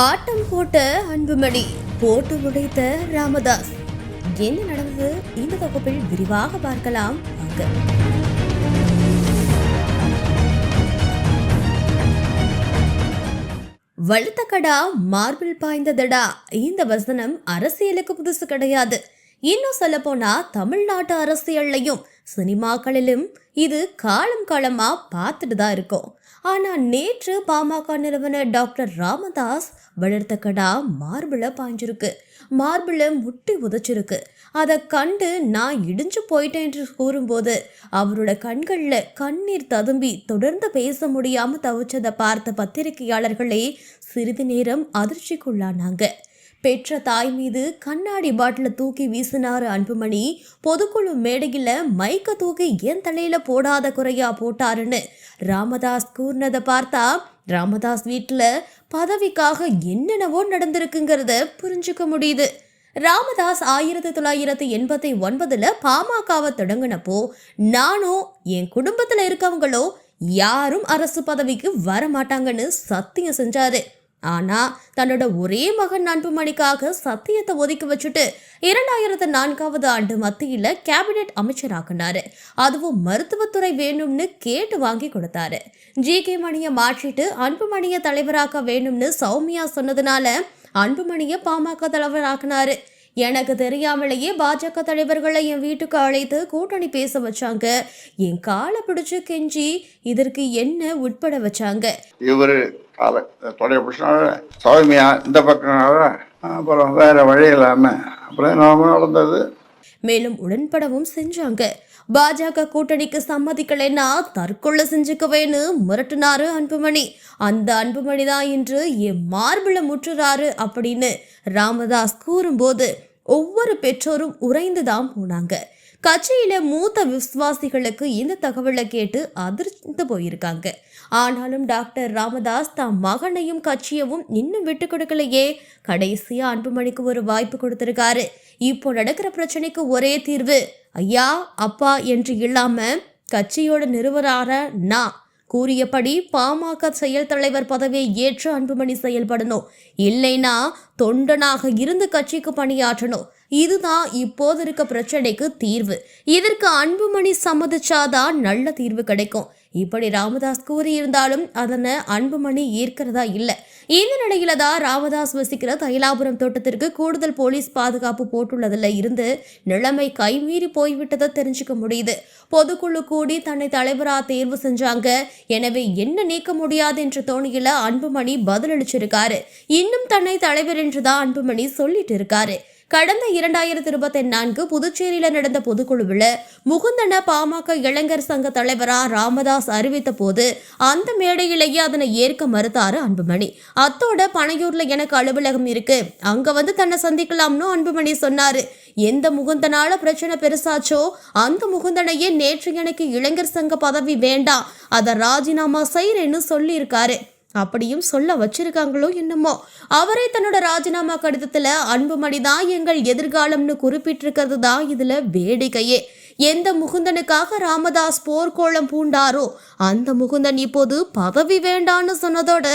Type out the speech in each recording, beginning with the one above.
ஆட்டம் போட்ட அன்புமணி போட்டு உடைத்த ராமதாஸ். என்ன நடந்தது? இந்த தொகுப்பில் விரிவாக பார்க்கலாம் வாங்க. வழுத்த கடா மார்பிள் பாய்ந்ததடா. இந்த வசனம் அரசியலுக்கு புதுசு கிடையாது. இன்னும் சொல்ல போனா தமிழ்நாட்டு அரசியல்லையும் சினிமாக்களிலும் இது காலம் காலமா பார்த்துட்டு தான் இருக்கும். ஆனா நேற்று பாமக நிறுவனர் டாக்டர் ராமதாஸ் வளர்த்த கடா மார்பிள பாய்ஞ்சிருக்கு. மார்பிள முட்டி உதைச்சிருக்கு. அதை கண்டு நான் இடிஞ்சு போயிட்டேன் என்று கூறும்போது அவரோட கண்களில் கண்ணீர் ததும்பி தொடர்ந்து பேச முடியாமல் தவிச்சதை பார்த்த பத்திரிகையாளர்களே சிறிது நேரம் அதிர்ச்சிக்குள்ளானாங்க. பெற்ற தாய் மீது கண்ணாடி பாட்டில தூக்கி வீசினாரு அன்புமணி. பொதுக்குழு மேடையில மைக்க தூக்கி என் தலையில போடாத குறையா போட்டாருன்னு ராமதாஸ் கூர்னதை பார்த்தா ராமதாஸ் வீட்டில் பதவிக்காக என்னென்னவோ நடந்திருக்குங்கிறத புரிஞ்சுக்க முடியுது. ராமதாஸ் ஆயிரத்தி தொள்ளாயிரத்தி எண்பத்தி ஒன்பதுல பாமகவை தொடங்கினப்போ நானும் என் குடும்பத்தில் இருக்கவங்களோ யாரும் அரசு பதவிக்கு வர மாட்டாங்கன்னு சத்தியம் செஞ்சாரு. ஆனா தன்னோட ஒரே மகன் அன்புமணிக்காக சத்தியத்தை ஒதுக்கி வச்சுட்டு இரண்டாயிரத்து நான்காவது ஆண்டு மத்தியில் கேபினெட் அமைச்சராக்குனாரு. அதுவும் மருத்துவத்துறை வேணும்னு கேட்டு வாங்கி கொடுத்தாரு. ஜி கே மணியை மாற்றிட்டு அன்புமணியை தலைவராக்க வேணும்னு சௌமியா சொன்னதுனால அன்புமணியை பாமக தலைவராக்குனாரு. எனக்கு தெரியாமலேயே பாஜக தலைவர்களை என் வீட்டுக்கு அழைத்து கூட்டணி பேச வச்சாங்க. என் காலை பிடிச்சு கெஞ்சி இதற்கு என்ன உட்பட வச்சாங்க? இவர் காலை தொடைய பிடிச்சனால சௌமியா இந்த பக்கம்னால அப்புறம் வேற வழி இல்லாமல் அப்புறம் நாம நடந்தது. மேலும் உடன்படவும் செஞ்சாங்க. பாஜக கூட்டணிக்கு சம்மதிக்கலைன்னா தற்கொலை செஞ்சுக்கவேன்னு மிரட்டினாரு அன்புமணி. அந்த அன்புமணி தான் இன்று என் மார்பிள முற்றுறாரு அப்படின்னு ராமதாஸ் கூறும்போது ஒவ்வொரு பெற்றோரும் உறைந்து தான் போனாங்க. கட்சியில மூத்த விசுவாசிகளுக்கு இந்த தகவலை கேட்டு அதிர்ந்து போயிருக்காங்க. ஆனாலும் டாக்டர் ராமதாஸ் தாம் மகனையும் கட்சியவும் இன்னும் விட்டு கொடுக்கலையே. கடைசியா அன்புமணிக்கு ஒரு வாய்ப்பு கொடுத்திருக்காரு. இப்போ நடக்கிற பிரச்சனைக்கு ஒரே தீர்வு ஐயா அப்பா என்று இல்லாம கட்சியோட நிறுவனார நான் கூறியபடி பாமக செயல் தலைவர் பதவியை ஏற்று அன்புமணி செயல்படணும். இல்லைனா தொண்டனாக இருந்து கட்சிக்கு பணியாற்றணும். இதுதான் இப்போது இருக்க பிரச்சனைக்கு தீர்வு. இதற்கு அன்புமணி சம்மதிச்சாதான் நல்ல தீர்வு கிடைக்கும். இப்படி ராமதாஸ் கூறியிருந்தாலும் அதனை அன்புமணி ஈர்க்கிறதா இல்லை. இந்த நிலையில தான் ராமதாஸ் வசிக்கிற தைலாபுரம் தோட்டத்திற்கு கூடுதல் போலீஸ் பாதுகாப்பு போட்டுள்ளதுல இருந்து நிலைமை கைமீறி போய்விட்டதை தெரிஞ்சுக்க முடியுது. பொதுக்குழு கூடி தன்னை தலைவரா தேர்வு செஞ்சாங்க. எனவே என்ன நீக்க முடியாது என்று தோணியில அன்புமணி பதிலளிச்சிருக்காரு. இன்னும் தன்னை தலைவர் என்றுதான் அன்புமணி சொல்லிட்டு இருக்காரு. கடந்த இரண்டாயிரத்தி இருபத்தி நான்கு புதுச்சேரியில நடந்த பொதுக்குழுவில் முகுந்தன பாமக இளைஞர் சங்க தலைவரா ராமதாஸ் அறிவித்த போது அந்த மேடையிலேயே அதனை ஏற்க மறுத்தாரு அன்புமணி. அத்தோட பனையூர்ல எனக்கு அலுவலகம் இருக்கு. அங்க வந்து தன்னை சந்திக்கலாம்னு அன்புமணி சொன்னாரு. எந்த முகுந்தனால பிரச்சனை பெருசாச்சோ அந்த முகுந்தனையே நேற்று எனக்கு இளைஞர் சங்க பதவி வேண்டாம். அதை ராஜினாமா செய்யறேன்னு சொல்லியிருக்காரு. அப்படியும் சொல்ல வச்சிருக்காங்களோ என்னமோ. அவரே தன்னோட ராஜினாமா கடிதத்துல அன்புமணி தான் எங்கள் எதிர்காலம்னு குறிப்பிட்டிருக்கிறது தான் இதுல வேடிக்கையே. எந்த முகுந்தனுக்காக ராமதாஸ் போர்க்கோளம் பூண்டாரோ அந்த முகுந்தன் இப்போது பதவி வேண்டான்னு சொன்னதோட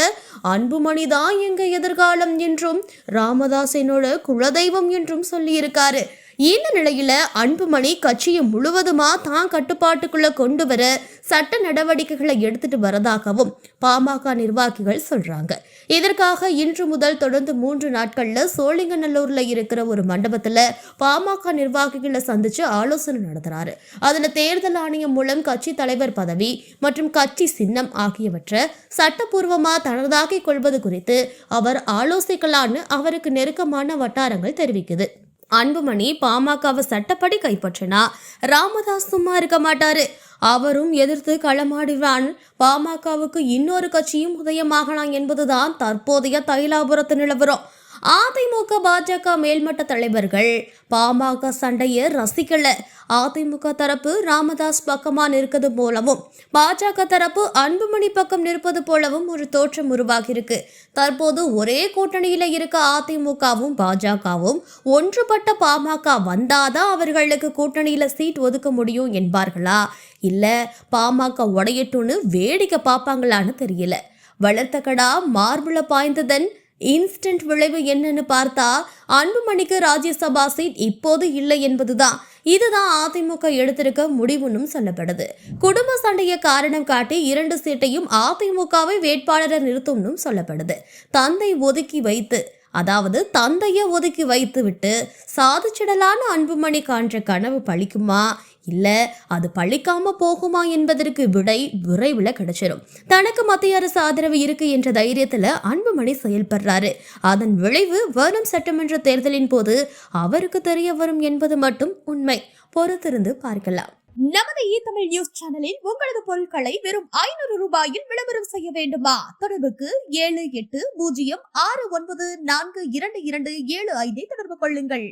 அன்புமணி தான் எங்க எதிர்காலம் என்றும் ராமதாஸ் என்னோட குலதெய்வம் என்றும் சொல்லியிருக்காரு. இந்த நிலையில அன்புமணி கட்சியை முழுவதுமா தான் கட்டுப்பாட்டுக்குள்ள கொண்டு வர சட்ட நடவடிக்கைகளை எடுத்துட்டு வரதாகவும் பாமக நிர்வாகிகள் சொல்றாங்க. இதற்காக இன்று முதல் தொடர்ந்து மூன்று நாட்கள்ல சோழிங்கநல்லூர்ல இருக்கிற ஒரு மண்டபத்துல பாமக நிர்வாகிகளை சந்திச்சு ஆலோசனை நடத்துறாரு. அதுல தேர்தல் ஆணையம் மூலம் கட்சி தலைவர் பதவி மற்றும் கட்சி சின்னம் ஆகியவற்றை சட்டப்பூர்வமா தனதாக்கிக் கொள்வது குறித்து அவர் ஆலோசிக்கலான்னு அவருக்கு நெருக்கமான வட்டாரங்கள் தெரிவிக்குது. அன்புமணி பாமகவை சட்டப்படி கைப்பற்றினா ராமதாஸ் சும்மா இருக்க மாட்டாரு. அவரும் எதிர்த்து களமாடுவான் பாமகவுக்கு இன்னொரு கட்சியும் உதயமாகலாம் என்பதுதான் தற்போதைய தைலாபுரத்து நிலவரம். அதிமுக பாஜக மேல்மட்ட தலைவர்கள் பாமக சண்டையை ரசிக்கல. அதிமுக தரப்பு ராமதாஸ் பக்கமா நிற்கிறது போலவும் பாஜக தரப்பு அன்புமணி பக்கம் நிற்பது போலவும் ஒரு தோற்றம் உருவாகியிருக்கு. தற்போது ஒரே கூட்டணியில இருக்க அதிமுகவும் பாஜகவும் ஒன்றுபட்ட பாமக வந்தாதான் அவர்களுக்கு கூட்டணியில சீட் ஒதுக்க முடியும் என்பார்களா? இல்ல பாமக உடையட்டும்னு வேடிக்கை பார்ப்பாங்களான்னு தெரியல. வளர்த்த கடா மார்புல பாய்ந்ததன் இன்ஸ்டன்ட் விளைவு என்னன்னு பார்த்தா அன்புமணிக்கு ராஜ்யசபா சீட் இப்போது இல்லை என்பதுதான். இதுதான் அதிமுக எடுத்திருக்க முடிவுன்னும் சொல்லப்படுது. குடும்ப சண்டையை காரணம் காட்டி இரண்டு சீட்டையும் அதிமுகவை வேட்பாளரை நிறுத்தும்னும் சொல்லப்படுது. தந்தை ஒதுக்கி வைத்து அதாவது தந்தையை ஒதுக்கி வைத்து விட்டு சாதிச்சிடலான அன்புமணி காண்ற கனவு பழிக்குமா? இல்லை அது பழிக்காம போகுமா என்பதற்கு விடை விரைவில் கிடைச்சிடும் தனக்கு மத்திய அரசு ஆதரவு இருக்கு என்ற தைரியத்தில் அன்புமணி செயல்படுறாரு. அதன் விளைவு வரும் சட்டமன்ற தேர்தலின் போது அவருக்கு தெரிய வரும் என்பது மட்டும் உண்மை. பொறுத்திருந்து பார்க்கலாம். நமது இ தமிழ் நியூஸ் சேனலில் உங்களது பொருட்களை வெறும் ஐநூறு ரூபாயில் விளம்பரம் செய்ய வேண்டுமா? தொடர்புக்கு ஏழு எட்டு பூஜ்ஜியம் ஆறு ஒன்பது நான்கு இரண்டு இரண்டு ஏழு ஐந்தை தொடர்பு கொள்ளுங்கள்.